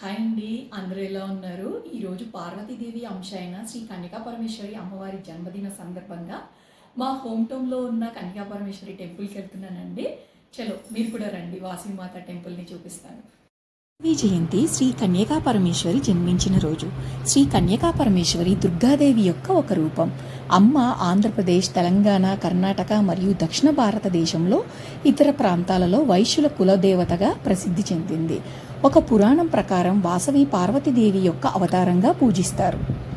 Hi అండి అందరూ ఎలా ఉన్నారు? ఈరోజు పార్వతీదేవి అంశ అయిన శ్రీ కన్యకా పరమేశ్వరి అమ్మవారి జన్మదిన సందర్భంగా మా హోమ్ టౌన్లో ఉన్న కన్యకా పరమేశ్వరి టెంపుల్కి వెళ్తున్నానండి. చలో మీరు కూడా రండి వాసవిమాత టెంపుల్ని చూపిస్తాను. దేవి జయంతి శ్రీ కన్యకా పరమేశ్వరి జన్మించిన రోజు. శ్రీ కన్యకా పరమేశ్వరి దుర్గాదేవి యొక్క ఒక రూపం. అమ్మ ఆంధ్రప్రదేశ్ తెలంగాణ కర్ణాటక మరియు దక్షిణ భారతదేశంలో ఇతర ప్రాంతాలలో వైశ్యుల కులదేవతగా ప్రసిద్ధి చెందింది. ఒక పురాణం ప్రకారం వాసవి పార్వతీదేవి యొక్క అవతారంగా పూజిస్తారు.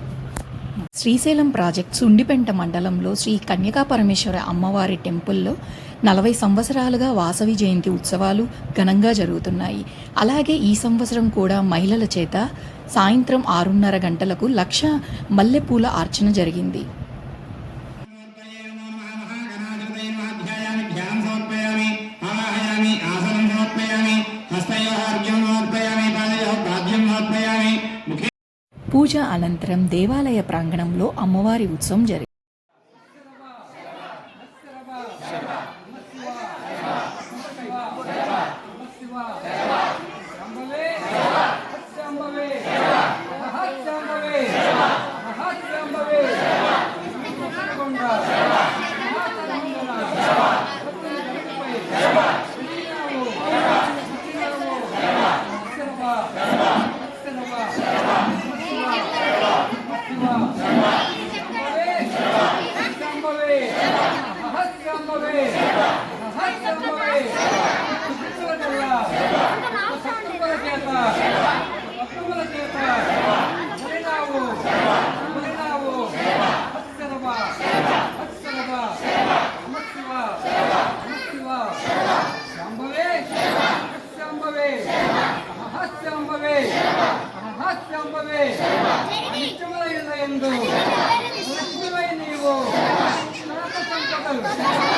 శ్రీశైలం ప్రాజెక్ట్ సుండిపెంట మండలంలో శ్రీ కన్యకా పరమేశ్వర అమ్మవారి టెంపుల్లో నలభై సంవత్సరాలుగా వాసవి జయంతి ఉత్సవాలు ఘనంగా జరుగుతున్నాయి. అలాగే ఈ సంవత్సరం కూడా మహిళల చేత సాయంత్రం ఆరున్నర గంటలకు లక్ష మల్లెపూల అర్చన జరిగింది. పూజ అనంతరం దేవాలయ ప్రాంగణంలో అమ్మవారి ఉత్సవం జరిగింది. మహాశాంభవే నిత్యముల ఎందు. నీవు. సంపదలు.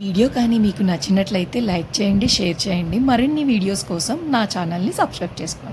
వీడియో కానీ మీకు నచ్చినట్లయితే లైక్ చేయండి షేర్ చేయండి. మరిన్ని వీడియోస్ కోసం నా ఛానల్ని సబ్స్క్రైబ్ చేసుకోండి.